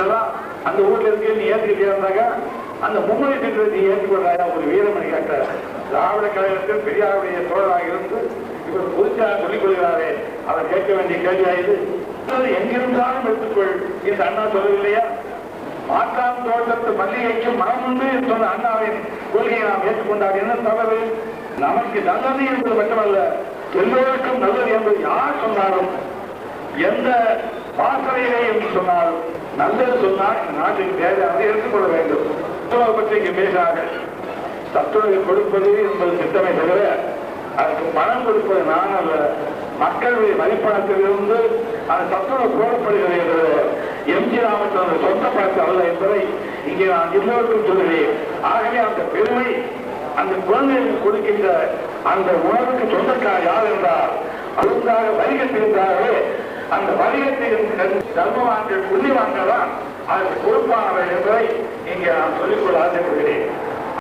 அந்த ஊர்ல இருக்கு நீ ஏத்துக்கிட்டே அந்த மும்முறை திட்டத்தை நீ ஏற்றுக்கொள்றாயா ஒரு வீரமணி கேட்ட திராவிட கழகத்தில் பெரியாருடைய தோழராக இருந்து இவர் புதுச்சாக சொல்லிக் கொள்கிறாரே. அவர் கேட்க வேண்டிய கேள்வியாயுது எங்கிருந்தாலும் எடுத்துக்கொள். இந்த அண்ணா சொல்லவில்லையா? மாற்றாம் தோட்டத்து மல்லிகைக்கு மனம் உண்டு என்று சொன்ன அண்ணாவின் கொள்கையை நாம் ஏற்றுக்கொண்டார் என்ன தவறு? நமக்கு நல்லது என்பது மட்டுமல்ல எல்லோருக்கும் நல்லது என்று யார் சொன்னாலும் எந்த வாசனையிலே என்று சொன்னாலும் நல்லது சொன்னால் நாட்டின் தேவையாக எடுத்துக்கொள்ள வேண்டும். சத்துணவு பற்றி பேசாக பேசினார்கள் கொடுப்பது என்பது திட்டமே தவிர அதுக்கு பணம் கொடுப்பது நான் அல்ல. மக்களுடைய வரிப்பணத்திலிருந்து அந்த தத்துவம் கோரப்படுகிறது என்பது எம்ஜி ராமச்சந்திரன் சொந்த பணத்து அல்ல என்பதை இங்கே நான் எல்லோருக்கும் சொல்கிறேன் ஆகவே அந்த பெருமை அந்த குழந்தைகளுக்கு கொடுக்கின்ற அந்த உணவுக்கு சொந்தக்கார் யார் என்றால் அதுக்காக வரிகட்டிருந்தார்களே அந்த வரிகட்டில் தர்மவான்கள் புண்ணியவான்கள் தான் அதற்கு பொறுப்பானவர் என்பதை இங்கே நான் சொல்லிக்கொள்ள ஆசைப்படுகிறேன்